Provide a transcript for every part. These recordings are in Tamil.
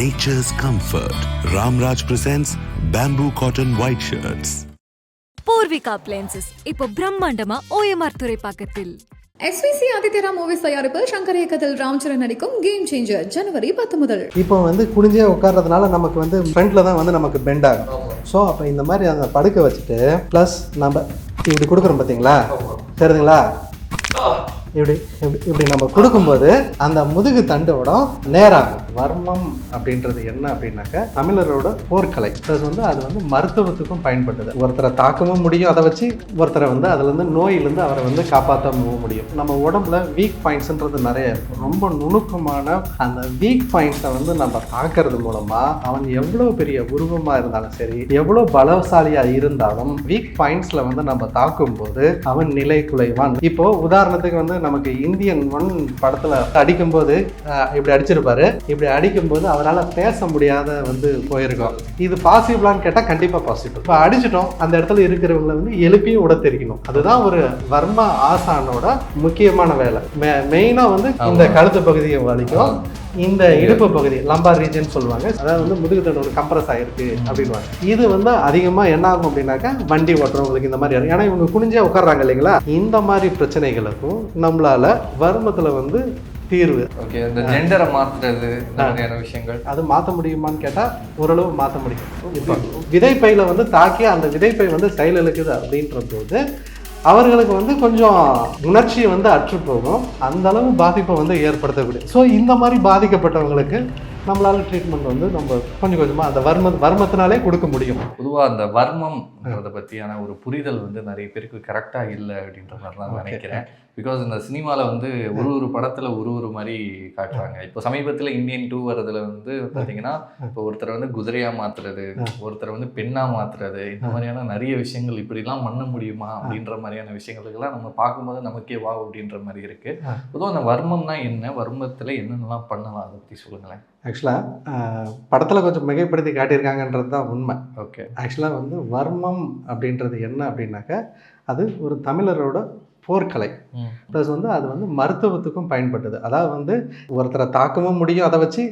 nature's comfort. Ramraj presents bamboo cotton white shirts. Poorvika appliances இப்போ பிரம்மாண்டமா ஓஎம்ஆர் துறைப்பாக்கத்தில் எஸ்விசி ஆதித்யரா மூவிஸ் தயாரிப்பில் சங்கர் இயக்கத்தில் ராம்சரண் நடிக்கும் கேம் சேஞ்சர் ஜனவரி பத்து முதல். இப்போ வந்து குனிஞ்சே உட்கார்றதுனால நமக்கு வந்து ஃப்ரண்ட்டில் தான் வந்து நமக்கு பெண்ட் ஆகும். ஸோ அப்போ இந்த மாதிரி அந்த படுக்க வச்சுட்டு ப்ளஸ் நம்ம இப்படி கொடுக்குறோம் பார்த்தீங்களா தெரியுதுங்களா? இப்படி இப்படி இப்படி நம்ம கொடுக்கும்போது அந்த முதுகு தண்டோட நேராகும். வர்மம் அப்படின்றது என்ன அப்படின்னாக்க தமிழரோட போர்க்கலை ப்ளஸ் வந்து அது வந்து மருத்துவத்துக்கும் பயன்பட்டது. ஒருத்தரை தாக்கவும் முடியும் அதை வச்சு ஒருத்தரை வந்து அதுலேருந்து நோயிலேருந்து அவரை வந்து காப்பாற்றவும் முடியும். நம்ம உடம்புல வீக் பாயிண்ட்ஸ்ன்றது நிறைய இருக்கும். ரொம்ப நுணுக்கமான அந்த வீக் பாயிண்ட்ஸை வந்து நம்ம தாக்குறது மூலமாக அவன் எவ்வளோ பெரிய உருவமாக இருந்தாலும் சரி எவ்வளோ பலசாலியாக இருந்தாலும் வீக் பாயிண்ட்ஸில் வந்து நம்ம தாக்கும்போது அவன் நிலை குலைவான். இப்போ உதாரணத்துக்கு வந்து நமக்கு இந்தியன் ஒன் படத்தில் அடிக்கும்போது இப்படி அடிச்சிருப்பாரு. இப்படி அடிக்கும்போது அவரால் பேச முடியாத வந்து போயிருக்கோம். இது பாசிபிளான்னு கேட்டால் கண்டிப்பாக பாசிபிள். இப்போ அடிச்சிட்டோம். அந்த இடத்துல இருக்கிறவங்களை வந்து எழுப்பியும் விட தெரிக்கணும் அதுதான் ஒரு வர்மா ஆசானோட முக்கியமான வேலை. மெயினாக வந்து இந்த கழுத்து பகுதியை வலிக்கும். இந்த இடுப்பு பகுதி லம்பார் ரீஜன் சொல்லுவாங்க. அதாவது வந்து முதுகு தண்டோட கம்ப்ரஸ் ஆயிருக்கு அப்படின்வாங்க இது வந்து அதிகமாக என்ன ஆகும் அப்படின்னாக்கா வண்டி ஓட்டுறவங்களுக்கு இந்த மாதிரி. ஏன்னா இவங்க குனிஞ்சே உட்கார்றாங்க இல்லைங்களா? இந்த மாதிரி பிரச்சனைகளுக்கும் நம்மளால வர்மத்தில் வந்து தீர்வு. ஓகே இந்த ஜெண்டரை மாத்துறது மாதிரியான விஷயங்கள். அது மாற்ற முடியுமான்னு கேட்டால் ஓரளவு மாற்ற முடியும். விதைப்பையில் வந்து தாக்கி அந்த விதைப்பை வந்து செயல் இழுக்குது அப்படின்ற போது அவர்களுக்கு வந்து கொஞ்சம் உணர்ச்சியை வந்து அற்று போகும். அந்த அளவு பாதிப்பை வந்து ஏற்படுத்தக்கூடிய. ஸோ இந்த மாதிரி பாதிக்கப்பட்டவங்களுக்கு நம்மளால ட்ரீட்மெண்ட் வந்து நம்ம கொஞ்சம் கொஞ்சமாக அந்த வர்ம வர்மத்தினாலே கொடுக்க முடியும். பொதுவா அந்த வர்மம்ன்றத பத்தியான ஒரு புரிதல் வந்து நிறைய பேருக்கு கரெக்டா இல்லை அப்படின்ற மாதிரி தான் Okay. நினைக்கிறேன். பிகாஸ் இந்த சினிமால வந்து ஒரு ஒரு படத்துல ஒரு ஒரு மாதிரி காட்டுறாங்க. இப்போ சமீபத்துல இந்தியன் டூ வரதுல வந்து பாத்தீங்கன்னா இப்போ ஒருத்தரை வந்து குதிரையா மாத்துறது ஒருத்தரை வந்து பெண்ணா மாத்துறது இந்த மாதிரியான நிறைய விஷயங்கள் இப்படிலாம் பண்ண முடியுமா அப்படின்ற மாதிரியான விஷயங்களுக்கெல்லாம் நம்ம பார்க்கும்போது நமக்கே வா அப்படின்ற மாதிரி இருக்கு. ஆ. பொதுவாக அந்த வர்மம்னா என்ன? வர்மத்துல என்னென்னலாம் பண்ணலாம்? அதை பத்தி சொல்லுங்களேன். ஆக்சுவலாக படத்தில் கொஞ்சம் மிகைப்படுத்தி காட்டியிருக்காங்கன்றது தான் உண்மை. ஓகே ஆக்சுவலாக வந்து வர்மம் அப்படின்றது என்ன அப்படின்னாக்க அது ஒரு தமிழரோட போர்க்கலை. ப்ளஸ் வந்து அது வந்து மருத்துவத்துக்கும் பயன்பட்டது. அதாவது வந்து ஒருத்தரை தாக்கவும் முடியும் அதை வச்சு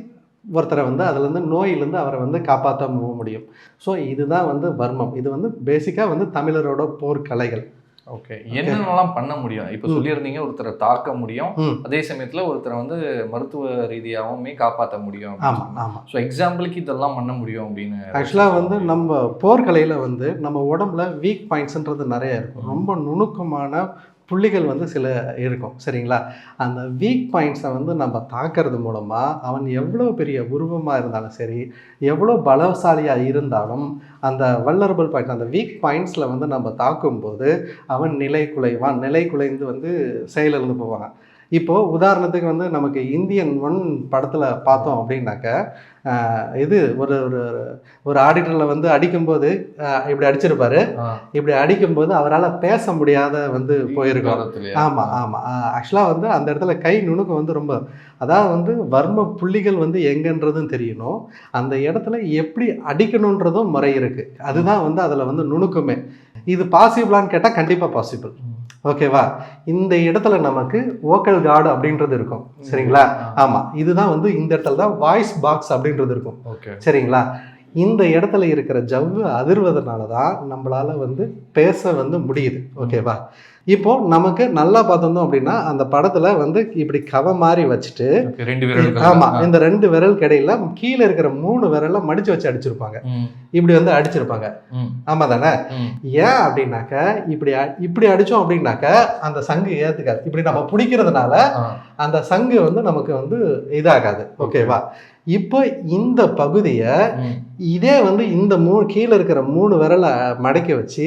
ஒருத்தரை வந்து அதுலேருந்து நோயிலேருந்து அவரை வந்து காப்பாற்றவும் முடியும். ஸோ இதுதான் வந்து வர்மம். இது வந்து பேசிக்காக வந்து தமிழரோட போர்க்கலைகள். ஓகே. என்னென்னலாம் பண்ண முடியும்? இப்போ. சொல்லியிருந்தீங்க ஒருத்தரை தாக்க முடியும். அதே சமயத்துல ஒருத்தரை வந்து மருத்துவ ரீதியாகவுமே காப்பாற்ற முடியும் ஆமாம் ஆமாம் ஸோ எக்ஸாம்பிளுக்கு இதெல்லாம் பண்ண முடியும் அப்படின்னு ஆக்சுவலாக வந்து நம்ம போர்க்கலையில் வந்து நம்ம உடம்புல வீக் பாயிண்ட்ஸ்ன்றது நிறைய இருக்கும். ரொம்ப நுணுக்கமான புள்ளிகள் வந்து சில இருக்கும் சரிங்களா? அந்த வீக் பாயிண்ட்ஸை வந்து நம்ம தாக்கிறது மூலமாக அவன் எவ்வளோ பெரிய உருவமாக இருந்தாலும் சரி எவ்வளோ பலசாலியாக இருந்தாலும் அந்த வல்லரபுள் பாயிண்ட் அந்த வீக் பாயிண்ட்ஸில் வந்து நம்ம தாக்கும்போது அவன் நிலை குலைவான் நிலை குலைந்து வந்து செயலிழந்து போவாங்க இப்போது உதாரணத்துக்கு வந்து நமக்கு இந்தியன் ஒன் படத்தில் பார்த்தோம் அப்படின்னாக்க இது ஒரு ஒரு ஒரு ஆடிட்டரில் வந்து அடிக்கும்போது இப்படி அடிச்சிருப்பாரு. இப்படி அடிக்கும்போது அவரால் பேச முடியாத வந்து போயிருக்கோம். ஆமாம் ஆமாம் ஆக்சுவலாக வந்து அந்த இடத்துல கை நுணுக்கம் வந்து ரொம்ப அதாவது வந்து வர்ம புள்ளிகள் வந்து எங்கன்றதும் தெரியணும். அந்த இடத்துல எப்படி அடிக்கணுன்றதும் முறை இருக்குது அதுதான் வந்து அதில் வந்து நுணுக்கமே. இது பாசிபிளான்னு கேட்டால் கண்டிப்பாக பாசிபிள் ஓகேவா இந்த இடத்துல நமக்கு ஓக்கல் கார்டு அப்படின்றது இருக்கும். சரிங்களா? ஆமாம் இதுதான் வந்து இந்த இடத்துல தான் வாய்ஸ் பாக்ஸ் அப்படின்றது இருக்கும். சரிங்களா? இந்த இடத்துல இருக்கிற ஜவ்வு அதிர்வதனால தான் நம்மளால வந்து பேச வந்து முடியுது. ஓகேவா இப்போ நமக்கு நல்லா பார்த்திருந்தோம் அப்படின்னா அந்த படத்துல வந்து இப்படி கவ மாதிரி வச்சுட்டு ரெண்டு பேரும் ஆமா இந்த ரெண்டு விரல் கிடையில கீழே இருக்கிற மூணு விரல்ல மடிச்சு வச்சு அடிச்சிருப்பாங்க. இப்படி வந்து அடிச்சிருப்பாங்க. ஆமா தானே ஏன் அப்படின்னாக்க இப்படி இப்படி அடிச்சோம் அப்படின்னாக்க அந்த சங்கு ஏத்துக்காது. இப்படி நம்ம பிடிக்கிறதுனால அந்த சங்கு வந்து நமக்கு வந்து இதாகாது. ஓகேவா? இப்போ இந்த பகுதியை இதே வந்து இந்த மூணு கீழே இருக்கிற மூணு விரலை மடக்கி வச்சு.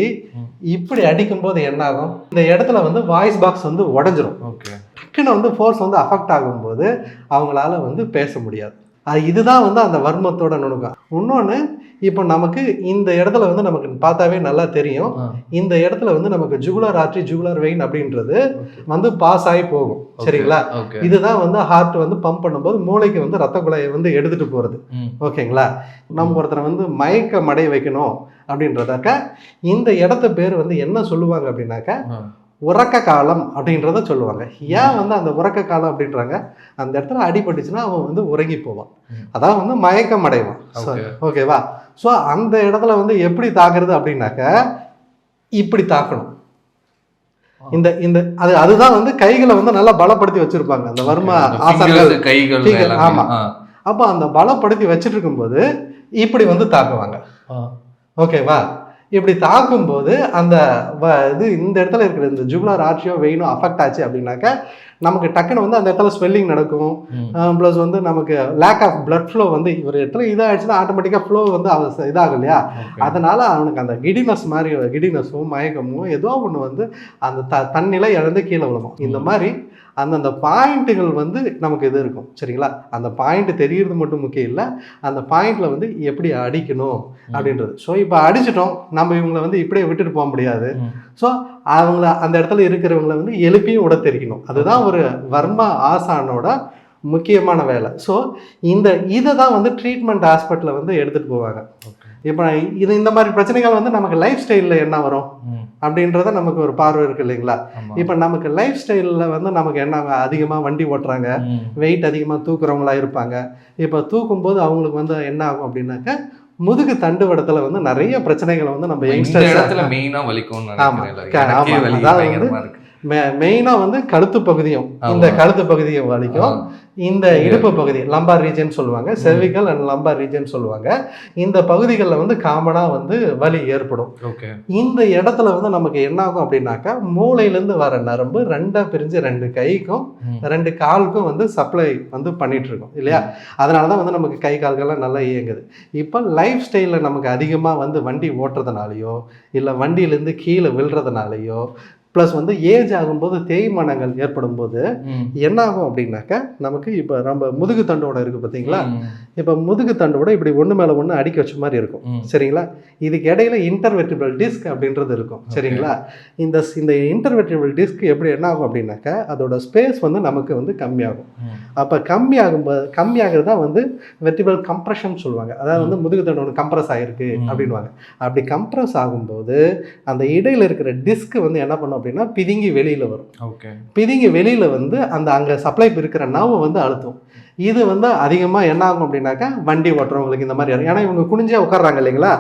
இப்படி அடிக்கும்போது என்ன ஆகும் இந்த இடத்துல வந்து வாய்ஸ் பாக்ஸ் வந்து உடஞ்சிரும். டக்குன்னு வந்து ஃபோர்ஸ் வந்து அஃபெக்ட் ஆகும்போது அவங்களால வந்து பேச முடியாது. அது இதுதான் வந்து அந்த வர்மத்தோட நுணுக்கம். இன்னொன்று இப்போ நமக்கு இந்த இடத்துல வந்து நமக்கு பார்த்தாவே நல்லா தெரியும். இந்த இடத்துல வந்து நமக்கு ஜுகுலர் ஆர்ட்ரி ஜுகுலர் வெயின் அப்படின்றது வந்து பாஸ் ஆகி போகும். சரிங்களா? இதுதான் வந்து ஹார்ட் வந்து பம்ப் பண்ணும்போது மூளைக்கு வந்து ரத்த குழாயை வந்து எடுத்துட்டு போகிறது ஓகேங்களா? நம்ம ஒருத்தரை வந்து மயக்க மடை வைக்கணும் அப்படின்றதாக்க இந்த இடத்த பேர் வந்து என்ன சொல்லுவாங்க அப்படின்னாக்க உறக்க காலம் அப்படின்றத சொல்லுவாங்க. ஏன் வந்து அந்த உறக்க காலம் அப்படின்றாங்க? அந்த இடத்துல அடிபட்டுச்சுன்னா அவன் வந்து உறங்கி போவான். அதான் வந்து மயக்கம் அடைவான். ஓகேவா? ஸோ அந்த இடத்துல வந்து எப்படி தாக்குறது அப்படின்னாக்க இப்படி தாக்கணும். இந்த இந்த அது அதுதான் வந்து கைகளை வந்து நல்லா பலப்படுத்தி வச்சிருப்பாங்க. அந்த வர்மா ஆசனங்கள். கைகள். ஆமா. அப்போ அந்த பலப்படுத்தி வச்சுட்டு இருக்கும்போது இப்படி வந்து தாக்குவாங்க. ஓகேவா? இப்படி தாக்கும்போது அந்த வ- இது இந்த இடத்துல இருக்கிற இந்த ஜுகுலார் ஆர்ச்சியோ வெயினோ அஃபெக்ட் ஆச்சு அப்படின்னாக்க நமக்கு டக்குன்னு வந்து அந்த இடத்துல ஸ்வெல்லிங் நடக்கும். ப்ளஸ் வந்து நமக்கு லேக் ஆஃப் blood flow வந்து ஒரு இடத்துல இதாகிடுச்சுன்னா ஆட்டோமேட்டிக்காக ஃப்ளோ வந்து அவ இதாகும் இல்லையா. அதனால அவனுக்கு அந்த கிடினஸ் மாதிரி கிடினஸும் மயக்கமும் ஏதோ ஒன்று வந்து அந்த த தன்னிலை இழந்து கீழே விழுகும் இந்த மாதிரி அந்தந்த பாயிண்ட்டுகள் வந்து நமக்கு இது இருக்கும்? சரிங்களா? அந்த பாயிண்ட் தெரியறது மட்டும் முக்கியம் இல்லை. அந்த பாயிண்ட்ல வந்து எப்படி அடிக்கணும் அப்படின்றது. ஸோ இப்போ அடிச்சிட்டோம். நம்ம இவங்களை வந்து இப்படியே விட்டுட்டு போக முடியாது. ஸோ அவங்கள அந்த இடத்துல இருக்கிறவங்கள வந்து எழுப்பியும் உட தெரிக்கணும் அதுதான் ஒரு வர்மா ஆசானோட முக்கியமான வேலை. ஸோ இந்த இதை தான் வந்து ட்ரீட்மெண்ட் ஹாஸ்பிட்டலில் வந்து எடுத்துகிட்டு போவாங்க. இப்போ இது இந்த மாதிரி பிரச்சனைகள் வந்து நமக்கு லைஃப் ஸ்டைலில் என்ன வரும். அப்படின்றத நமக்கு ஒரு பார்வை இருக்கு இல்லைங்களா. இப்போ நமக்கு லைஃப் ஸ்டைலில் வந்து நமக்கு என்ன அதிகமாக வண்டி ஓட்டுறாங்க. வெயிட் அதிகமாக தூக்குறவங்களா இருப்பாங்க இப்போ தூக்கும்போது அவங்களுக்கு வந்து என்ன ஆகும் அப்படின்னாக்க முதுகு தண்டுவடத்தில் வந்து நிறைய பிரச்சனைகளை வந்து நம்ம யங்ஸ்டர்ஸ் இடத்துல மெயினா வலிக்கும்னு ஆமா. அதாவது இருக்கு மெயினாக வந்து கழுத்து பகுதியும். இந்த கழுத்து பகுதியை வலிக்கும். இந்த இடுப்பு பகுதி லம்பார் ரீஜன் சொல்லுவாங்க செர்விக்கல் அண்ட் லம்பார் ரீஜன் சொல்லுவாங்க. இந்த பகுதிகளில் வந்து காமனாக வந்து வலி ஏற்படும். இந்த இடத்துல வந்து நமக்கு என்ன ஆகும் அப்படின்னாக்கா மூளையிலேருந்து வர நரம்பு ரெண்டா பிரிஞ்சு ரெண்டு கைக்கும். ரெண்டு காலுக்கும் வந்து சப்ளை வந்து பண்ணிட்டு இருக்கோம் இல்லையா? அதனால தான் வந்து நமக்கு கை கால்கள்லாம் நல்லா இயங்குது. இப்போ லைஃப் ஸ்டைலில் நமக்கு அதிகமாக வந்து வண்டி ஓட்டுறதுனாலையோ இல்லை வண்டியிலேருந்து கீழே விழுறதுனாலையோ ப்ளஸ் வந்து ஏஜ் ஆகும்போது தேய்மானங்கள் ஏற்படும் போது. என்ன ஆகும் அப்படின்னாக்கா நமக்கு இப்போ நம்ம முதுகு தண்டோட இருக்குது பார்த்தீங்களா. இப்போ முதுகு தண்டோட இப்படி ஒன்று மேலே ஒன்று அடிக்க வச்ச மாதிரி இருக்கும். சரிங்களா? இதுக்கு இடையில இன்டர்வெர்டிபிள் டிஸ்க் அப்படின்றது இருக்கும். சரிங்களா? இந்த இந்த இன்டர்வெர்டிபிள் டிஸ்க் எப்படி என்ன ஆகும் அப்படின்னாக்கா அதோட ஸ்பேஸ் வந்து நமக்கு வந்து கம்மியாகும். அப்போ கம்மியாகும்போது கம்மியாகிறது தான் வந்து வெர்டிபிள் கம்ப்ரெஷன் சொல்லுவாங்க. அதாவது வந்து முதுகு தண்டு ஒன்று கம்ப்ரஸ் ஆகிருக்கு. அப்படின்வாங்க அப்படி கம்ப்ரஸ் ஆகும்போது அந்த இடையில இருக்கிற டிஸ்க் வந்து என்ன பண்ணும்? அப்படின்னா பிதுங்கி வெளியில் வரும். ஓகே பிதுங்கி வெளியில் வந்து அந்த அங்கே சப்ளை இருக்கிற நர்வு வந்து அழுத்தும். இது வந்து அதிகமாக என்ன ஆகும் அப்படின்னாக்கா வண்டி ஓட்டுறவங்களுக்கு இந்த மாதிரி ஏன்னா இவங்க குனிஞ்சே உட்கார்றாங்க இல்லைங்களா?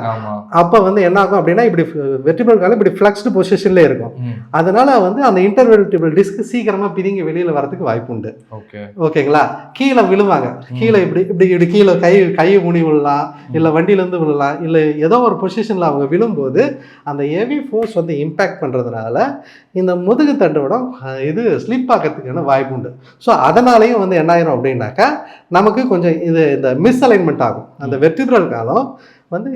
அப்போ வந்து என்ன ஆகும் அப்படின்னா இப்படி வெர்டிபிள் காலம் இப்படி ஃப்ளக்ஸ்டு பொசிஷன்ல இருக்கும். அதனால வந்து அந்த இன்டர்வெர்டிபிள் டிஸ்க் சீக்கிரமா பிதுங்கி வெளியில வரதுக்கு வாய்ப்பு உண்டு. ஓகே. ஓகேங்களா? கீழே விழுவாங்க. கீழே இப்படி இப்படி இப்படி கீழே கை கை முனி விழலாம். இல்லை வண்டியிலேருந்து விழலாம். இல்லை ஏதோ ஒரு பொசிஷனில் அவங்க விழும்போது அந்த ஹெவி ஃபோர்ஸ் வந்து இம்பேக்ட் பண்ணுறதுனால இந்த முதுகு தண்டுவிடம் அஹ், இது ஸ்லிப் ஆகிறதுக்கான வாய்ப்பு உண்டு. ஸோ அதனாலையும் வந்து என்ன ஆயிரும் அப்படின்னாக்கா நமக்கு கொஞ்சம் இது இந்த மிஸ் அலைன்மெண்ட் ஆகும். அந்த வெர்டிபிரல் காலம் வந்து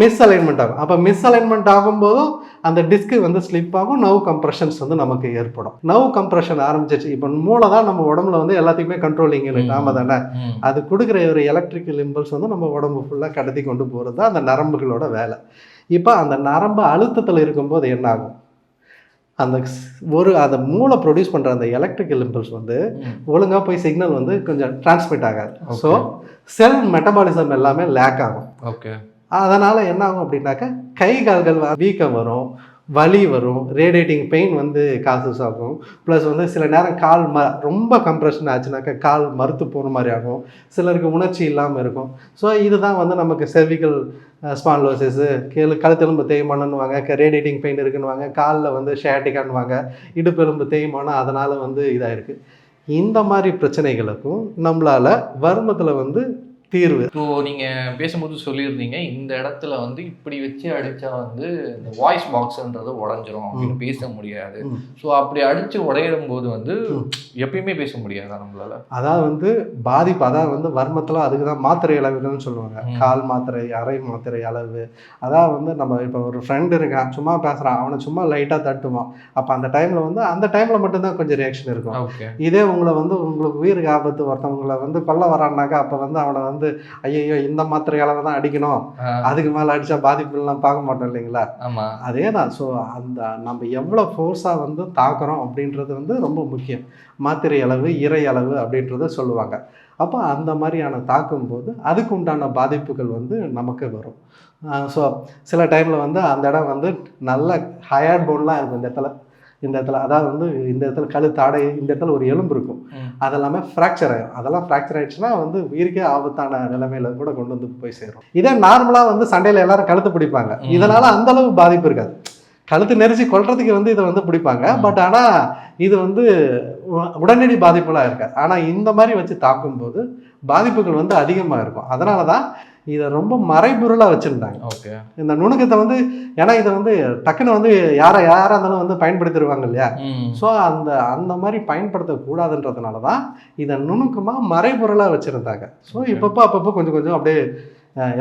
மிஸ் அலைன்மெண்ட் ஆகும். அப்போ மிஸ் அலைன்மெண்ட் ஆகும்போதும் அந்த டிஸ்க்கு வந்து ஸ்லிப் ஆகும். நவ் கம்ப்ரெஷன்ஸ் வந்து நமக்கு ஏற்படும். நவ் கம்ப்ரெஷன் ஆரம்பிச்சிச்சு இப்போ மூளை தான் நம்ம உடம்புல வந்து எல்லாத்தையுமே கண்ட்ரோலிங் ஆமாம் தானே. அது கொடுக்குற ஒரு எலக்ட்ரிக்கல் இம்பல்ஸ் வந்து நம்ம உடம்பு ஃபுல்லாக கடத்தி கொண்டு போகிறது தான் அந்த நரம்புகளோட வேலை. இப்போ அந்த நரம்பு அழுத்தத்தில் இருக்கும்போது என்ன ஆகும்? அந்த ஒரு அந்த மூளை ப்ரொடியூஸ் பண்ணுற அந்த எலக்ட்ரிக்கல் இம்பல்ஸ் வந்து. ஒழுங்காக போய் சிக்னல் வந்து கொஞ்சம் டிரான்ஸ்மிட் ஆகாது. ஸோ செல் மெட்டபாலிசம் எல்லாமே லேக் ஆகும் ஓகே அதனால் என்ன ஆகும் அப்படின்னாக்கா கை கால்கள் வீக்கம் வரும் வலி வரும் ரேடியேட்டிங் பெயின் வந்து காசஸ் ஆகும். ப்ளஸ் வந்து சில நேரம் கால் ம ரொம்ப கம்ப்ரெஷன் ஆச்சுனாக்கா கால் மறுத்து போகிற மாதிரி ஆகும். சிலருக்கு உணர்ச்சி இல்லாமல் இருக்கும். ஸோ இதுதான் வந்து நமக்கு செர்விக்கல் ஸ்பான்லோசிஸு கேளு கழுத்தெலும்பு தேய்மானன்னுவாங்க ரேடியேட்டிங் பெயின் இருக்குன்னுவாங்க காலில் வந்து ஷேட்டிக்கான்னுவாங்க இடுப்பெலும்பு தேய்மானம் அதனால் வந்து இதாக இருக்குது இந்த மாதிரி பிரச்சனைகளுக்கும் நம்மளால் வருமத்தில் வந்து தீர்வு. இப்போ நீங்க பேசும்போது சொல்லியிருந்தீங்க இந்த இடத்துல வந்து இப்படி வச்சு அடிச்சா வந்து இந்த வாய்ஸ் பாக்ஸ்ன்றது உடஞ்சிரும் அப்படின்னு பேச முடியாது. ஸோ அப்படி அடிச்சு உடையிடும் போது வந்து. எப்பயுமே பேச முடியாதா நம்மளால? அதான் வந்து பாதிப்பு அதான் வந்து வர்மத்தில் அதுக்கு தான் மாத்திரை அளவுகள்னு சொல்லுவாங்க. கால் மாத்திரை அரை மாத்திரை அளவு. அதான் வந்து நம்ம இப்போ ஒரு ஃப்ரெண்டு இருக்கான் சும்மா பேசுகிறான் அவனை சும்மா லைட்டாக தட்டுவான். அப்போ அந்த டைமில் வந்து அந்த டைமில் மட்டும்தான் கொஞ்சம் ரியாக்ஷன் இருக்கும். இதே உங்களை வந்து உங்களுக்கு உயிருக்கு ஆபத்து ஒருத்தவங்களை வந்து கொல்ல வரான்னாக்கா அப்போ வந்து அவனை வந்து ஐயோ இந்த மாத்திரை அளவு தான் அடிக்கணும். அதுக்கு மேலே அடித்தா பாதிப்புலாம் பார்க்க மாட்டோம் இல்லைங்களா? அதே தான் ஸோ அந்த நம்ம எவ்வளோ ஃபோர்ஸாக வந்து தாக்குறோம் அப்படின்றது வந்து ரொம்ப முக்கியம். மாத்திரை அளவு இறை அளவு அப்படின்றத சொல்லுவாங்க. அப்போ அந்த மாதிரியான தாக்கும்போது அதுக்கு உண்டான பாதிப்புகள் வந்து நமக்கு வரும். ஸோ சில டைமில் வந்து அந்த இடம் வந்து நல்ல ஹயர்ட் போன்லாம் இருக்கும் இந்த இடத்துல. இந்த இடத்துல அதாவது வந்து இந்த இடத்துல கழுத்து ஆடை இந்த இடத்துல ஒரு எலும்பு இருக்கும். அதெல்லாமே ஃப்ராக்சர் ஆயிடும் அதெல்லாம் ஃப்ராக்சர் ஆயிடுச்சுன்னா வந்து உயிருக்கே ஆபத்தான நிலைமையில கூட கொண்டு வந்து போய் சேரும். இதே நார்மலாக வந்து சண்டையில் எல்லாரும் கழுத்து பிடிப்பாங்க. இதனால அந்த அளவு பாதிப்பு இருக்காது. கழுத்து நெரிச்சு கொல்றதுக்கு வந்து இதை வந்து பிடிப்பாங்க. பட் ஆனால் இது வந்து உடனடி பாதிப்புலாம் இருக்காது. ஆனால் இந்த மாதிரி வச்சு தாக்கும்போது பாதிப்புகள் வந்து அதிகமாக இருக்கும். அதனால தான் இதை ரொம்ப மறைபொருளாக வச்சுருந்தாங்க. ஓகே. இந்த நுணுக்கத்தை வந்து ஏன்னா இதை வந்து டக்குன்னு வந்து யாரை யாராக இருந்தாலும் வந்து பயன்படுத்திடுவாங்க இல்லையா. ஸோ அந்த அந்த மாதிரி பயன்படுத்தக்கூடாதுன்றதுனால தான் இதை நுணுக்கமாக மறைபொருளாக வச்சுருந்தாங்க. ஸோ. இப்பப்போ அப்பப்போ கொஞ்சம் கொஞ்சம் அப்படியே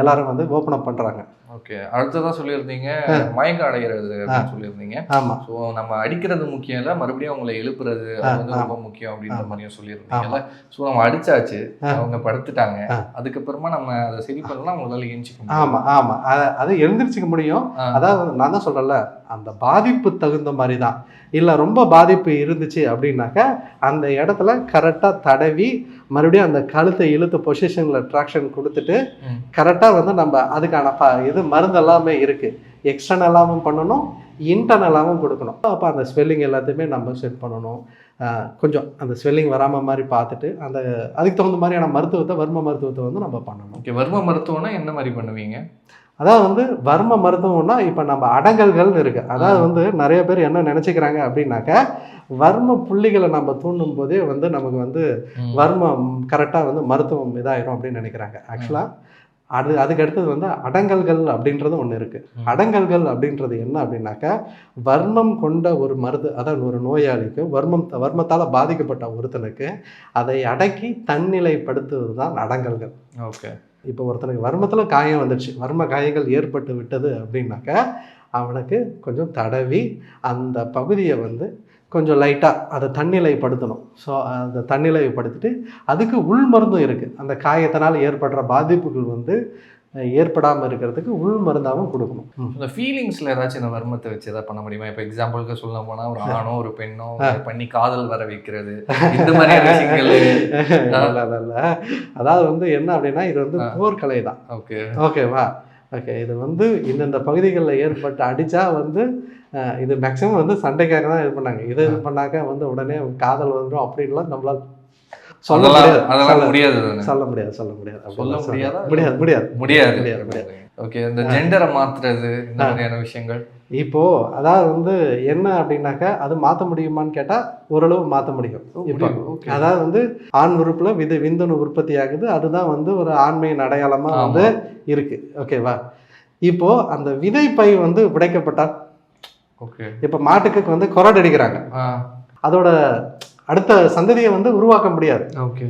எல்லாரும் வந்து ஓப்பன் அப் பண்ணுறாங்க ஓகே. அடுத்ததா சொல்லியிருந்தீங்க மயக்கம் அடைகிறது சொல்லியிருந்தீங்க. ஆமாம் ஸோ நம்ம அடிக்கிறது முக்கியம் இல்லை மறுபடியும் அவங்களை எழுப்புறது அது ரொம்ப முக்கியம் அப்படின்ற மாதிரியும் சொல்லியிருந்தீங்கல்ல. ஸோ நம்ம அடிச்சாச்சு அவங்க படுத்துட்டாங்க. அதுக்கப்புறமா நம்ம அதை சரி பண்ணலாம் அவங்களால ஏஞ்சிக்க முடியும். ஆமாம் ஆமாம் அதை எழுந்திரிச்சிக்க முடியும். அதாவது நான் தான் சொல்கிறேன்ல அந்த பாதிப்பு தகுந்த மாதிரி தான் இல்லை ரொம்ப பாதிப்பு இருந்துச்சு அப்படின்னாக்கா அந்த இடத்துல கரெக்டாக தடவி மறுபடியும் அந்த கழுத்தை இழுத்து பொசிஷனில் ட்ராக்ஷன் கொடுத்துட்டு. கரெக்டாக வந்து நம்ம அதுக்கான ப இது மருந்து எல்லாமே இருக்குது எக்ஸ்டர்னலாகவும் பண்ணணும் இன்டர்னலாகவும் கொடுக்கணும். அப்போ அந்த ஸ்வெல்லிங் எல்லாத்தையுமே நம்ம செட் பண்ணணும். கொஞ்சம் அந்த ஸ்வெல்லிங் வராமல் மாதிரி பார்த்துட்டு அந்த அதுக்கு தகுந்த மாதிரியான மருத்துவத்தை வர்ம மருத்துவத்தை வந்து நம்ம பண்ணணும். ஓகே வர்ம மருத்துவம்னா என்ன மாதிரி பண்ணுவீங்க? அதாவது வந்து வர்ம மருத்துவம்னா இப்போ நம்ம அடங்கல்கள்னு இருக்கு. அதாவது வந்து நிறைய பேர் என்ன நினச்சிக்கிறாங்க அப்படின்னாக்க வர்ம புள்ளிகளை நம்ம தூண்டும் போதே வந்து நமக்கு வந்து. வர்மம் கரெக்டாக வந்து மருத்துவம் இதாயிரும் அப்படின்னு நினைக்கிறாங்க. ஆக்சுவலாக அது அதுக்கு அடுத்தது வந்து அடங்கல்கள் அப்படின்றது ஒன்று இருக்குது. அடங்கல்கள் அப்படின்றது என்ன அப்படின்னாக்கா வர்மம் கொண்ட ஒரு மருந்து அதாவது ஒரு நோயாளிக்கு வர்மம் வர்மத்தால் பாதிக்கப்பட்ட ஒருத்தனுக்கு அதை அடக்கி தன்னிலைப்படுத்துவது தான் அடங்கல்கள். ஓகே. இப்போ ஒருத்தனுக்கு வர்மத்தில் காயம் வந்துடுச்சு வர்ம காயங்கள் ஏற்பட்டு விட்டது அப்படின்னாக்கா அவனுக்கு கொஞ்சம் தடவி அந்த பகுதியை வந்து கொஞ்சம் லைட்டாக அதை தன்னிலைப்படுத்தணும். ஸோ அந்த தன்னிலைப்படுத்திட்டு அதுக்கு உள் மருந்தும் இருக்குது அந்த காயத்தினால் ஏற்படுற பாதிப்புகள் வந்து ஏற்படாமல் இருக்கிறதுக்கு உள் மருந்தாகவும் கொடுக்கணும். இந்த ஃபீலிங்ஸ்ல ஏதாச்சும் இந்த வர்மத்தை வச்சு ஏதாவது பண்ண முடியுமா? இப்போ எக்ஸாம்பிளுக்கு சொல்ல போனா ஒரு ஆணோ ஒரு பெண்ணோ பண்ணி காதல் வர வைக்கிறது. இந்த மாதிரியான விஷயங்கள். அதாவது வந்து என்ன அப்படின்னா இது வந்து. போர்க்கலை தான். ஓகே. ஓகேவா ஓகே இது வந்து இந்தந்த பகுதிகளில் ஏற்பட்டு அடித்தா வந்து இது மேக்ஸிமம் வந்து சண்டைக்காக தான் இது பண்ணாங்க. இது இது பண்ணாக்க வந்து உடனே காதல் வந்துடும் அப்படின்லாம் நம்மளால சொல்ல முடியாது. அதெல்லாம் சொல்ல- முடியாது சொல்ல முடியாது சொல்ல முடியாது. சொல்ல முடியாதா? முடியாது முடியாது. முடியாது. முடியாது, முடியாது. ஓகே இந்த ஜெண்டரை மாத்துறது இந்த மாதிரியான விஷயங்கள். இப்போ அதாவது வந்து என்ன அப்படின்னாக்கா அது மாற்ற முடியுமான்னு கேட்டால் ஓரளவு மாற்ற முடியும். இப்போ. அதாவது வந்து ஆண் உறுப்புல விது விந்தணு உற்பத்தி ஆகுது. அதுதான் வந்து ஒரு ஆண்மையின் அடையாளமா. வந்து இருக்கு. ஓகேவா இப்போ அந்த விதைப்பை வந்து விடைக்கப்பட்டா ஓகே. இப்போ மாட்டுக்கு வந்து கொரடு அடிக்கிறாங்க. அதோட அடுத்த சந்ததியை வந்து உருவாக்க முடியாது. ஓகே.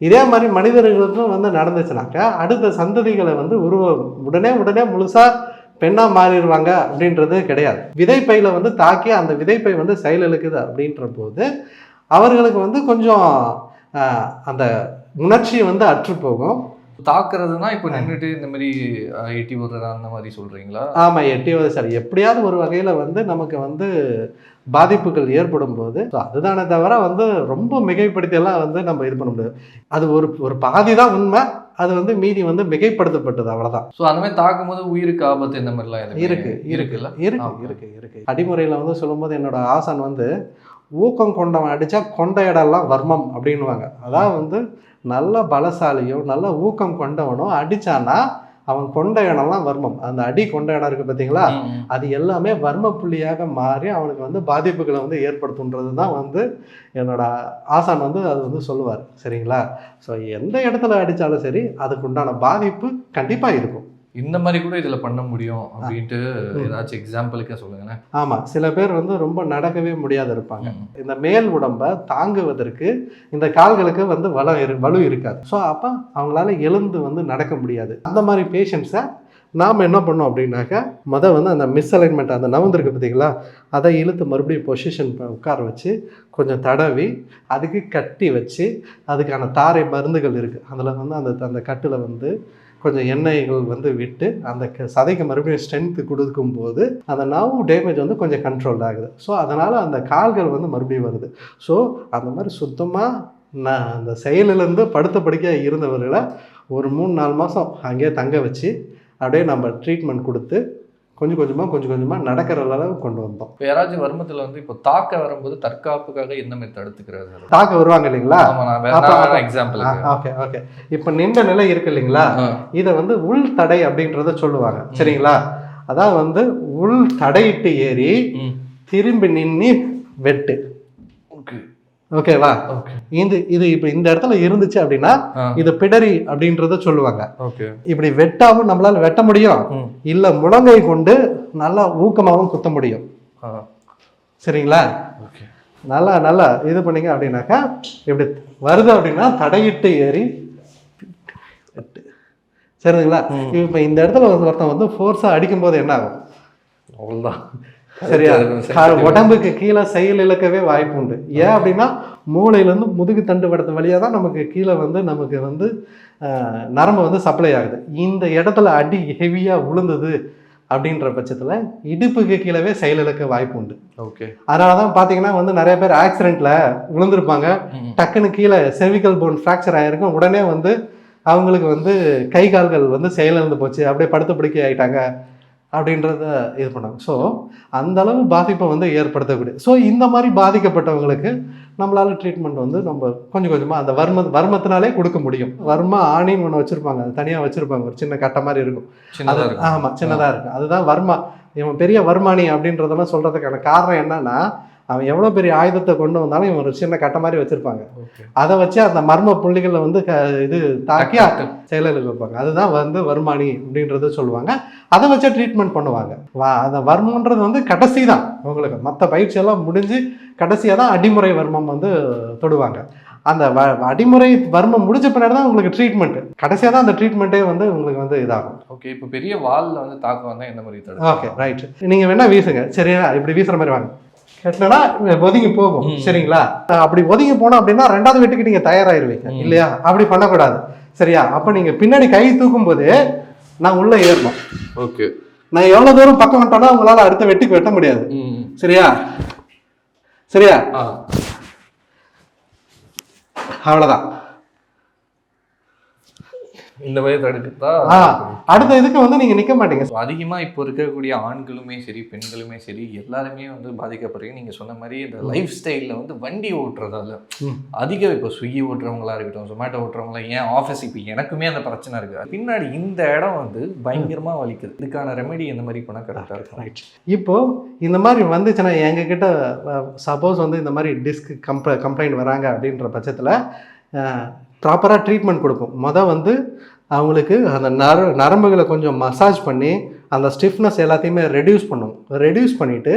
இதே மாதிரி மனிதர்களுக்கும் வந்து நடந்துச்சுனாக்கா அடுத்த சந்ததிகளை வந்து உருவ உடனே உடனே முழுசா பெண்ணா மாறிடுவாங்க அப்படின்றது கிடையாது. விதைப்பையில வந்து தாக்கி அந்த விதைப்பை வந்து செயலிழக்குது அப்படின்ற போது அவர்களுக்கு வந்து கொஞ்சம் அந்த உணர்ச்சி வந்து அற்று போகும். தாக்குறதுனா இப்போ நின்றுட்டு இந்த மாதிரி எட்டி விடுறது அந்த மாதிரி சொல்றீங்களா? ஆமா எட்டியாவது சரி எப்படியாவது ஒரு வகையில வந்து நமக்கு வந்து பாதிப்புகள் ஏற்படும் போது so அதுதானே தவிர வந்து ரொம்ப மிகைப்படுத்தி எல்லாம் வந்து நம்ம இது பண்ண முடியாது. அது ஒரு ஒரு பாதி தான் உண்மை. அது வந்து மீதி வந்து மிகைப்படுத்தப்பட்டது அவ்வளவுதான். ஸோ அந்த மாதிரி தாக்கும் போது உயிருக்கு ஆபத்து இந்த மாதிரிலாம் இருக்கு இருக்கு. இருக்குல்ல? இருக்கு. இருக்கு இருக்கு. அடிமுறையில் வந்து சொல்லும்போது என்னோட ஆசான் வந்து ஊக்கம் கொண்டவன் அடிச்சா கொண்ட இடம்லாம் வர்மம் அப்படின்னுவாங்க. அதாவது வந்து நல்ல பலசாலியோ நல்ல ஊக்கம் கொண்டவனோ அடிச்சானா அவன் கொண்ட இடம்லாம் வர்மம். அந்த அடி கொண்ட இடம் இருக்கு பார்த்தீங்களா. அது எல்லாமே வர்ம புள்ளியாக மாறி அவனுக்கு வந்து பாதிப்புகளை வந்து ஏற்படுத்துன்றது தான் வந்து என்னோட ஆசான் வந்து அது வந்து சொல்லுவார். சரிங்களா? ஸோ எந்த இடத்துல அடித்தாலும் சரி அதுக்கு உண்டான பாதிப்பு கண்டிப்பாக இருக்கும். இந்த மாதிரி கூட இதுல பண்ண முடியும் அப்படின்ட்டு. ஏதாச்சும் எக்ஸாம்பிளுக்கே சொல்லுங்கண்ணே ஆமாம் சில பேர் வந்து ரொம்ப நடக்கவே முடியாது இருப்பாங்க. இந்த மேல் உடம்பை தாங்குவதற்கு இந்த கால்களுக்கு வந்து வலு இரு வலு இருக்காது. ஸோ அப்போ அவங்களால எழுந்து வந்து நடக்க முடியாது. அந்த மாதிரி பேஷண்ட்ஸை நாம் என்ன பண்ணோம் அப்படின்னாக்கா மொதல் வந்து அந்த மிஸ்அலைன்மெண்ட் அந்த நவந்திருக்கு பார்த்தீங்களா அதை இழுத்து மறுபடியும் பொசிஷன் உட்கார வச்சு கொஞ்சம் தடவி அதுக்கு கட்டி வச்சு அதுக்கான தாரை மருந்துகள் இருக்குது அதில் வந்து அந்த அந்த கட்டில் வந்து கொஞ்சம் எண்ணெய்கள் வந்து விட்டு அந்த க- சதைக்கு மறுபடியும் ஸ்ட்ரென்த்து கொடுக்கும் போது அந்த நவு டேமேஜ் வந்து கொஞ்சம் கண்ட்ரோல் ஆகுது. ஸோ அதனால் அந்த கால்கள் வந்து மறுபடியும் வருது. ஸோ அந்த மாதிரி சுத்தமாக நான் அந்த செயலிலேருந்து படுத்த படுக்கையாக இருந்தவர்களை ஒரு மூணு நாலு மாதம் அங்கேயே தங்க வச்சு அப்படியே நம்ம ட்ரீட்மெண்ட் கொடுத்து கொஞ்சம் கொஞ்சமாக கொஞ்சம் கொஞ்சமாக நடக்கிற அளவு கொண்டு வந்தோம். இப்போ யாராச்சும் வருமத்தில் வந்து இப்போ தாக்க வரும்போது தற்காப்புக்காக என்ன மாதிரி தடுத்துக்கிறது தாக்க வருவாங்க இல்லைங்களா? எக்ஸாம்பிளுக்கு ஓகே ஓகே. இப்போ நின்ற நிலை இருக்கு இல்லைங்களா? இதை வந்து உள் தடை அப்படின்றத சொல்லுவாங்க. சரிங்களா? அதான் வந்து உள் தடையிட்டு ஏறி திரும்பி நின்று வெட்டு. ஓகேவா ஓகே இந்த இது இப்போ இந்த இடத்துல இருந்துச்சு அப்படின்னா. இது பிடரி அப்படின்றத சொல்லுவாங்க. இப்படி வெட்டாவும் நம்மளால வெட்ட முடியும். இல்ல முழங்கை கொண்டு நல்லா ஊக்கமாகவும் குத்த முடியும். சரிங்களா? நல்லா நல்லா இது பண்ணீங்க அப்படின்னாக்கா இப்படி வருது அப்படின்னா தடையிட்டு ஏறி. சரிங்களா? இப்போ இந்த இடத்துல வந்து ஒருத்தன் வந்து ஃபோர்ஸாக அடிக்கும்போது என்ன ஆகும்? அவ்வளோதான் சரியா? உடம்புக்கு கீழே செயல் இழக்கவே வாய்ப்பு உண்டு. ஏன் அப்படின்னா மூளையிலேருந்து முதுகு தண்டு வடத்து வழியாக தான் நமக்கு கீழே வந்து நமக்கு வந்து நரம்பு வந்து சப்ளை ஆகுது. இந்த இடத்துல அடி ஹெவியாக விழுந்தது அப்படின்ற பட்சத்தில் இடுப்புக்கு கீழவே செயல் இழக்க வாய்ப்பு உண்டு. ஓகே அதனால தான் பார்த்தீங்கன்னா வந்து நிறைய பேர் ஆக்சிடெண்ட்டில் விழுந்திருப்பாங்க டக்குன்னு கீழே செர்விக்கல் போன் ஃப்ராக்சர் ஆகிருக்கும் உடனே வந்து அவங்களுக்கு வந்து கை கால்கள் வந்து செயலிழந்து போச்சு. அப்படியே படுத்த படுக்கை ஆகிட்டாங்க அப்படின்றத இது பண்ணாங்க ஸோ அந்த அளவு பாதிப்பை வந்து ஏற்படுத்தக்கூடிய ஸோ இந்த மாதிரி பாதிக்கப்பட்டவங்களுக்கு நம்மளால ட்ரீட்மெண்ட் வந்து நம்ம கொஞ்சம் கொஞ்சமாக அந்த வர்ம வர்மத்தினாலே கொடுக்க முடியும். வர்ம ஆணின்னு ஒன்று வச்சுருப்பாங்க. அது தனியாக வச்சுருப்பாங்க. ஒரு சின்ன கட்டை மாதிரி இருக்கும். சின்னதா அது- இருக்கும். ஆமா சின்னதா இருக்கும். அதுதான் வர்மா. இவன் பெரிய வர்மானி அப்படின்றதெல்லாம் சொல்றதுக்கான காரணம் என்னன்னா அவன் எவ்வளவு பெரிய ஆயுதத்தை கொண்டு வந்தாலும் இவன் ஒரு சின்ன கட்டை மாதிரி வச்சிருப்பாங்க. அதை வச்சு அந்த மர்ம புள்ளிகளை வந்து க- இது தாக்கி செயலில் வைப்பாங்க. அதுதான் வந்து வர்மானி அப்படின்றத சொல்லுவாங்க. அதை வச்சு ட்ரீட்மெண்ட் பண்ணுவாங்க. வா அந்த வர்மன்றது வந்து கடைசி தான் உங்களுக்கு மற்ற பயிற்சியெல்லாம் முடிஞ்சு கடைசியாக தான் அடிமுறை வர்மம் வந்து தொடுவாங்க. அந்த வ அடிமுறை வர்மம் முடிஞ்ச பின்னாடி தான் உங்களுக்கு ட்ரீட்மெண்ட் கடைசியாக தான் அந்த ட்ரீட்மெண்ட்டே வந்து உங்களுக்கு வந்து இதாகும். ஓகே இப்போ பெரிய வால்ல வந்து தாக்கம் வந்தா எந்த மாதிரி ஓகே ரைட் நீங்க வேணா வீசுங்க. சரியா? இப்படி வீசுற மாதிரி வாங்க. கட்டினா ஒதுங்கி போகும். சரிங்களா? அப்படி ஒதுங்கி போனோம் அப்படின்னா ரெண்டாவது வீட்டுக்கு நீங்க தயாராயிருவீங்க. இல்லையா? அப்படி பண்ணக்கூடாது சரியா? அப்ப நீங்க பின்னாடி கை தூக்கும் போது நான் உள்ள ஏறணும். ஓகே. நான் எவ்வளவு தூரம் பக்கம் விட்டோம்னா உங்களால அடுத்த வெட்டுக்கு வெட்ட முடியாது சரியா? சரியா? அவ்வளவுதான். இந்த மாதிரி தடுக்கத்தா ஆ அடுத்த இதுக்கு வந்து நீங்க நிக்க மாட்டீங்க. So, அதிகமா இப்போ இருக்கக்கூடிய ஆண்களுமே சரி பெண்களுமே சரி எல்லாருமே வந்து பாதிக்கப்படுறீங்க. நீங்க சொன்ன மாதிரி இந்த லைஃப் ஸ்டைல்ல வந்து வண்டி ஓட்டுறதால. அதிகம் இப்போ ஸ்விக்கி ஓட்டுறவங்களா இருக்கட்டும் ஜொமேட்டோ ஓட்டுறவங்களா ஏன் ஆஃபீஸ் இப்போ எனக்குமே அந்த பிரச்சனை இருக்கு. பின்னாடி இந்த இடம் வந்து பயங்கரமா வலிக்குது. இதுக்கான ரெமெடி இந்த மாதிரி பண்ணா கரெக்டா இருக்கும். ரைட் இப்போ இந்த மாதிரி வந்துச்சுன்னா எங்ககிட்ட சப்போஸ் வந்து இந்த மாதிரி டிஸ்க் கம்ப்ள கம்ப்ளைண்ட் வராங்க அப்படின்ற பட்சத்தில் ப்ராப்பராக ட்ரீட்மெண்ட் கொடுப்போம் மொதல் வந்து அவங்களுக்கு அந்த நர நரம்புகளை கொஞ்சம் மசாஜ் பண்ணி அந்த ஸ்டிஃப்னஸ் எல்லாத்தையுமே ரெடியூஸ் பண்ணுவோம் ரெடியூஸ் பண்ணிவிட்டு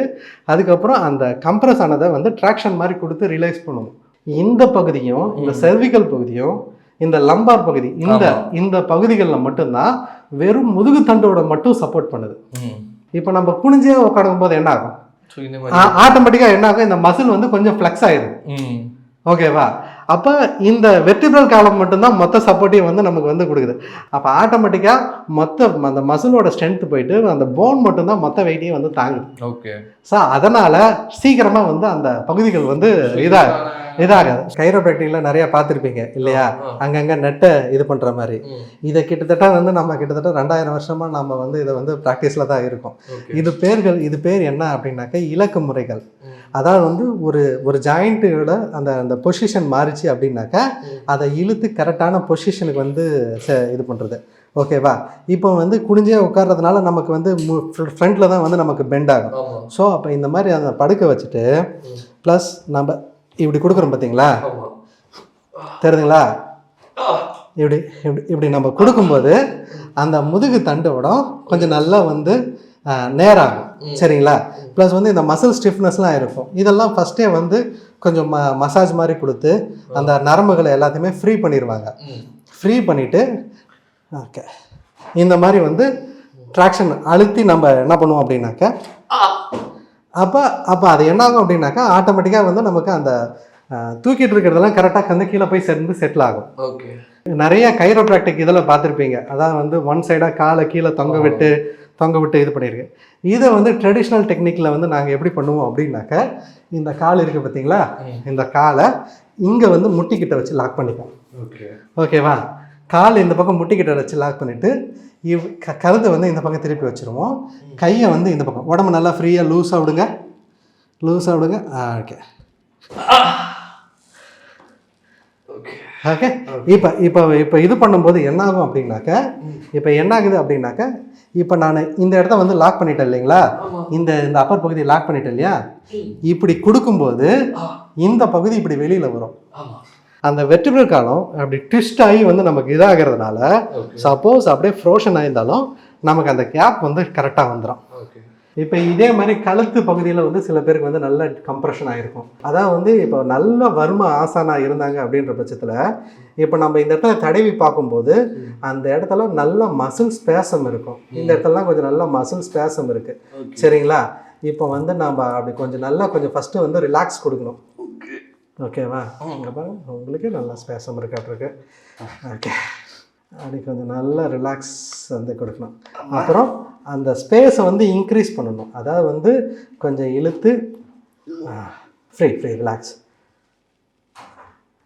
அதுக்கப்புறம் அந்த கம்ப்ரஸ் ஆனதை வந்து ட்ராக்ஷன் மாதிரி கொடுத்து ரிலைஸ் பண்ணுவோம் இந்த பகுதியும் இந்த செர்விக்கல் பகுதியும் இந்த லம்பார் பகுதி இந்த. இந்த பகுதிகளில் மட்டும்தான் வெறும் முதுகு தண்டோட மட்டும் சப்போர்ட் பண்ணுது. இப்போ நம்ம குனிஞ்சே உட்காரும் போது என்ன ஆகும்? ஆட்டோமேட்டிக்காக என்ன ஆகும்? இந்த மசில் வந்து கொஞ்சம் ஃப்ளெக்ஸ் ஆயிடும். ஓகேவா? அப்போ இந்த வெர்டிபிரல் காலம் மட்டும்தான் மொத்த சப்போர்ட்டையும் வந்து நமக்கு வந்து கொடுக்குது. அப்போ ஆட்டோமேட்டிக்காக மொத்த அந்த மசிலோட ஸ்ட்ரென்த் போயிட்டு அந்த போன் மட்டும்தான் மொத்த வெயிட்டையும் வந்து தாங்குது. ஓகே ஸோ அதனால் சீக்கிரமாக வந்து அந்த பகுதிகள் வந்து இதாக இதாகாது. கைரோப்ராக்டிக்கில் நிறைய பார்த்துருப்பீங்க இல்லையா? அங்கங்கே நெட்டை இது பண்ணுற மாதிரி. இதை கிட்டத்தட்ட வந்து நம்ம கிட்டத்தட்ட ரெண்டாயிரம் வருஷமாக நம்ம வந்து இதை வந்து ப்ராக்டிஸில் தான் இருக்கோம். இது பேர்கள் இது பேர் என்ன அப்படின்னாக்க இலக்கு முறைகள். அதாவது வந்து ஒரு ஒரு ஜாயிண்ட்டோட அந்த அந்த பொசிஷன் மாறிச்சு அப்படின்னாக்கா அதை இழுத்து கரெக்டான பொசிஷனுக்கு வந்து ச- இது பண்ணுறது ஓகேவா இப்போ வந்து குனிஞ்சே உட்கார்றதுனால நமக்கு வந்து ஃப்ரண்ட்டில் தான் வந்து நமக்கு பெண்ட் ஆகும். ஸோ அப்போ இந்த மாதிரி அந்த படுக்க வச்சுட்டு ப்ளஸ் நம்ம இப்படி கொடுக்குறோம் பார்த்தீங்களா தெரியுதுங்களா? இப்படி இப்படி இப்படி நம்ம கொடுக்கும்போது அந்த முதுகு தண்டோடம் கொஞ்சம் நல்லா வந்து நேராகும். சரிங்களா? ப்ளஸ் வந்து இந்த மசில் ஸ்டிஃப்னஸ்லாம் இருக்கும். இதெல்லாம் ஃபஸ்ட்டே வந்து கொஞ்சம் ம மசாஜ் மாதிரி கொடுத்து அந்த நரம்புகளை எல்லாத்தையுமே ஃப்ரீ பண்ணிடுவாங்க ஃப்ரீ பண்ணிவிட்டு ஓகே இந்த மாதிரி வந்து ட்ராக்ஷன் அழுத்தி நம்ம என்ன பண்ணுவோம் அப்படின்னாக்க அப்போ அப்போ அது என்ன ஆகும் அப்படின்னாக்கா ஆட்டோமேட்டிக்காக வந்து நமக்கு அந்த தூக்கிட்டு இருக்கிறதெல்லாம் கரெக்டாக வந்து கீழே போய் சேர்ந்து செட்டில் ஆகும். ஓகே நிறைய கைரோப்ராக்டிக் இதில் பார்த்துருப்பீங்க. அதான் வந்து ஒன் சைடாக காலை கீழே தொங்க விட்டு தொங்க விட்டு இது பண்ணியிருக்கு. இதை வந்து ட்ரெடிஷ்னல் டெக்னிக்கில் வந்து நாங்கள் எப்படி பண்ணுவோம் அப்படின்னாக்க இந்த கால் இருக்குது பார்த்தீங்களா? இந்த காலை இங்கே வந்து முட்டிக்கிட்ட வச்சு லாக் பண்ணிப்போம். ஓகே ஓகேவா கால் இந்த பக்கம் முட்டிக்கிட்ட வச்சு லாக் பண்ணிவிட்டு இவ் க கருத்தை வந்து இந்த பக்கம் திருப்பி வச்சுருவோம். கையை வந்து இந்த பக்கம். உடம்பு நல்லா ஃப்ரீயாக லூஸாக விடுங்க. லூஸாக விடுங்க. ஆ ஓகே ஓகே இப்போ இப்போ இப்போ இது பண்ணும்போது என்ன ஆகும் அப்படின்னாக்க இப்போ என்ன ஆகுது அப்படின்னாக்க இப்போ நான் இந்த இடத்த வந்து லாக் பண்ணிட்டேன் இல்லைங்களா? இந்த இந்த அப்பர் பகுதியை லாக் பண்ணிட்டேன் இல்லையா? இப்படி கொடுக்கும்போது இந்த பகுதி இப்படி வெளியில் வரும். அந்த வெற்றிபிள் காலம் அப்படி ட்விஸ்ட் ஆகி வந்து நமக்கு இதாகிறதுனால சப்போஸ் அப்படியே ஃப்ரோஷன் ஆயிருந்தாலும் நமக்கு அந்த கேப் வந்து கரெக்டாக வந்துடும் இப்போ இதே மாதிரி கழுத்து பகுதியில் வந்து சில பேருக்கு வந்து நல்ல கம்ப்ரெஷன் ஆகிருக்கும் அதான் வந்து இப்போ நல்ல வர்ம ஆசானா இருந்தாங்க அப்படின்ற பட்சத்தில் இப்போ நம்ம இந்த இடத்துல தடவி பார்க்கும்போது அந்த இடத்துல நல்ல மசில் ஸ்பேசம் இருக்கும். இந்த இடத்துலலாம் கொஞ்சம் நல்ல மசில் ஸ்பேசம் இருக்குது சரிங்களா? இப்போ வந்து நம்ம அப்படி கொஞ்சம் நல்லா கொஞ்சம் ஃபஸ்ட்டு வந்து ரிலாக்ஸ் கொடுக்கணும். ஓகேவா இங்கே பாருங்க. உங்களுக்கு நல்லா ஸ்பேசம் இருக்காட்டிருக்கு ஓகே அப்படி கொஞ்சம் நல்லா ரிலாக்ஸ் வந்து கொடுக்கணும். அப்புறம் அந்த ஸ்பேஸை வந்து இன்க்ரீஸ் பண்ணணும். அதாவது வந்து கொஞ்சம் இழுத்து ஃப்ரீ ஃப்ரீ ரிலாக்ஸ்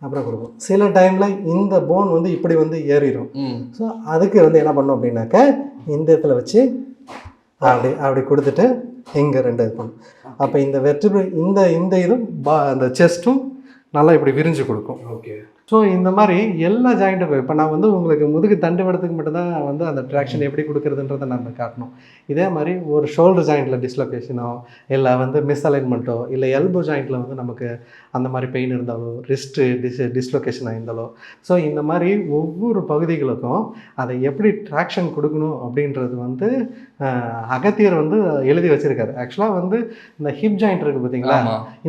அப்புறம் கொடுக்கும் சில டைமில் இந்த போன் வந்து இப்படி வந்து ஏறிடும் ஸோ அதுக்கு வந்து என்ன பண்ணோம் அப்படின்னாக்க இந்த இடத்துல வச்சு அப்படி அப்படி கொடுத்துட்டு இங்கே ரெண்டு இது பண்ணும் அப்போ இந்த வெற்றி இந்த இந்த இதுவும் பா அந்த செஸ்ட்டும் நல்லா இப்படி விரிஞ்சு கொடுக்கும். ஓகே ஸோ இந்த மாதிரி எல்லா ஜாயிண்ட்டுக்கும் இப்போ நான் வந்து உங்களுக்கு முதுகு தண்டு வடத்துக்கு மட்டும்தான் வந்து அந்த ட்ராக்ஷன் எப்படி கொடுக்குறதுன்றதை நம்ம காட்டணும். இதே மாதிரி ஒரு ஷோல்டர் ஜாயிண்டில் டிஸ்லொகேஷனோ இல்லை வந்து மிஸ்அலைன்மெண்ட்டோ இல்லை எல்போ ஜாயிண்டில் வந்து நமக்கு அந்த மாதிரி பெயின் இருந்தாலோ ரிஸ்ட்டு டிஸ் டிஸ்லொகேஷன் ஆயிருந்தாலோ. ஸோ இந்த மாதிரி ஒவ்வொரு பகுதிகளுக்கும் அதை எப்படி ட்ராக்ஷன் கொடுக்கணும் அப்படின்றது வந்து அகத்தியர் வந்து எழுதி வச்சிருக்காரு. ஆக்சுவலாக வந்து இந்த ஹிப் ஜாயிண்ட் இருக்குது பார்த்தீங்களா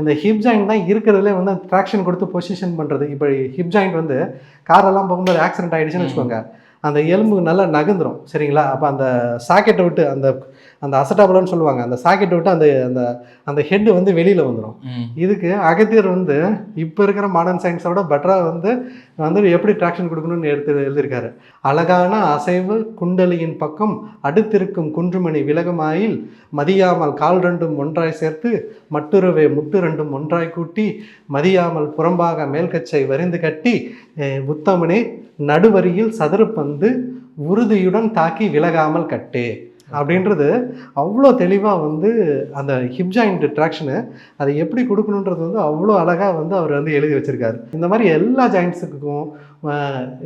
இந்த ஹிப் ஜாயிண்ட் தான் இருக்கிறதுலே வந்து ட்ராக்ஷன் கொடுத்து பொசிஷன் பண்ணுறது இப்போ ஹிப் ஜாயிண்ட் வந்து காரெல்லாம் போகும்போது ஆக்சிடென்ட் ஆகிடுச்சுன்னு வச்சுக்கோங்க. அந்த எலும்பு நல்லா நகர்ந்துரும். சரிங்களா? அப்போ அந்த சாக்கெட்டை விட்டு அந்த அந்த அசட்டாபலன்னு சொல்லுவாங்க. அந்த சாக்கெட்டை விட்டு அந்த அந்த அந்த ஹெட் வந்து வெளியில் வந்துடும் இதுக்கு அகத்தியர் வந்து இப்போ இருக்கிற மாடர்ன் சயின்ஸோட பெட்டராக வந்து வந்து எப்படி ட்ராக்ஷன் கொடுக்கணும்னு எடுத்து எழுதியிருக்காரு. அழகான அசைவு குண்டலியின் பக்கம் அடுத்திருக்கும் குன்றுமணி விலகமாயில் மதியாமல் கால் ரெண்டும் ஒன்றாய் சேர்த்து மட்டுருவே முட்டு ரெண்டும் ஒன்றாய் கூட்டி மதியாமல் புறம்பாக மேல்கச்சை வரிந்து கட்டி உத்தமனே நடுவரியில் சதுரப்பந்து உறுதியுடன் தாக்கி விலகாமல் கட்டே. அப்படின்றது அவ்வளோ தெளிவாக வந்து அந்த ஹிப் ஜாயிண்ட் ட்ராக்ஷனு அதை எப்படி கொடுக்கணுன்றது வந்து அவ்வளோ அழகாக வந்து அவர் வந்து எழுதி வச்சிருக்காரு. இந்த மாதிரி எல்லா ஜாயிண்ட்ஸுக்கும்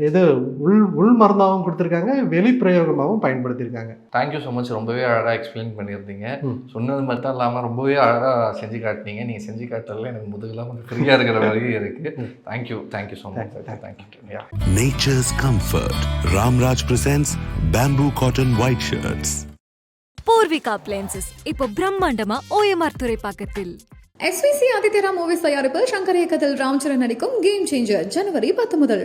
இது உள் உள் மருந்தாகவும் கொடுத்துருக்காங்க வெளி பிரயோகமாகவும் பயன்படுத்தியிருக்காங்க. தேங்க்யூ ஸோ மச் ரொம்பவே அழகாக எக்ஸ்பிளைன் பண்ணியிருந்தீங்க. சொன்னது மட்டும் இல்லாமல் ரொம்பவே அழகாக செஞ்சு காட்டினீங்க. நீங்கள் செஞ்சு காட்டல எனக்கு முதுகுலாம் கொஞ்சம் ஃப்ரீயாக இருக்கிற மாதிரியே இருக்குது thank you thank you so much thank you yeah Nature's comfort. Ramraj presents bamboo cotton white shirts. Poorvika appliances இப்போ பிரம்மாண்டமா ஓஎம்ஆர் துறைப்பாக்கத்தில். எஸ்விசி ஆதித்யரா மூவிஸ் தயாரிப்பில் சங்கர் இயக்கத்தில் ராம்சரன் நடிக்கும் கேம் சேஞ்சர் ஜனவரி பத்து முதல்.